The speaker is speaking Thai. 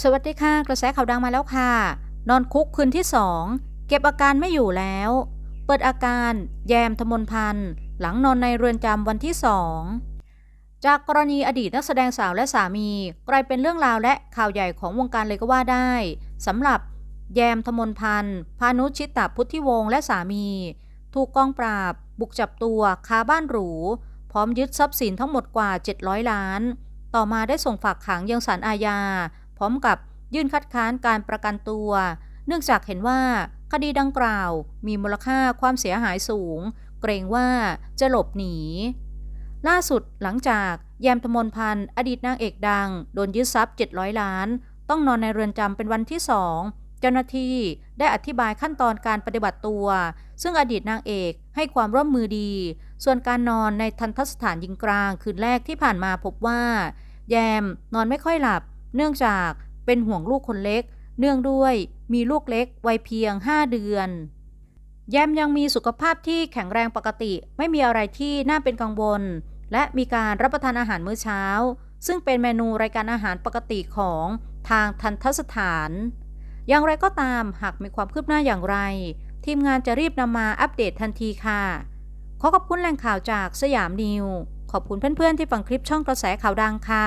สวัสดีค่ะ กระแสข่าวดังมาแล้วค่ะ นอนคุกคืนที่สองเก็บอาการไม่อยู่แล้ว เปิดอาการแยมทมนพันธ์หลังนอนในเรือนจำวันที่สองจากกรณีอดีตนักแสดงสาวและสามีกลายเป็นเรื่องราวและข่าวใหญ่ของวงการเลยก็ว่าได้สำหรับแยมทมนพันธ์พานุชิตตพุทธิวงศ์และสามี ถูกกองปราบ บุกจับตัวคาบ้านหรู พร้อมยึดทรัพย์สินทั้งหมดกว่า 700 ล้าน ต่อมาได้ส่งฝากขังยังศาลอาญา ร้อมกับยื่นคัดค้านการประกันตัว เนื่องจากเห็นว่าคดีดังกล่าวมีมูลค่าความเสียหายสูง เกรงว่าจะหลบหนี ล่าสุดหลังจากแยมทมนพันธ์อดีตนางเอกดัง โดนยึดทรัพย์ 700 ล้าน ต้องนอนในเรือนจำเป็นวันที่สองเจ้าหน้าที่ได้อธิบายขั้นตอนการปฏิบัติตัว ซึ่งอดีตนางเอกให้ความร่วมมือดี ส่วนการนอนในทันทสถานยิงกลางคืนแรกที่ผ่านมาพบว่า แยมนอนไม่ค่อยหลับ เนื่องจากเป็นห่วงลูกคนเล็ก เนื่องด้วยมีลูกเล็กวัยเพียง 5 เดือน แยมยังมีสุขภาพที่แข็งแรงปกติไม่มีอะไรที่น่าเป็นกังวล และมีการรับประทานอาหารมื้อเช้า ซึ่งเป็นเมนูรายการอาหารปกติของทางทันทสถาน อย่างไรก็ตามหากมีความคืบหน้าอย่างไร ทีมงานจะรีบนำมาอัปเดตทันทีค่ะ ขอขอบคุณแหล่งข่าวจากสยามนิว ขอบคุณเพื่อนๆที่ฟังคลิปช่องกระแสข่าวดังค่ะ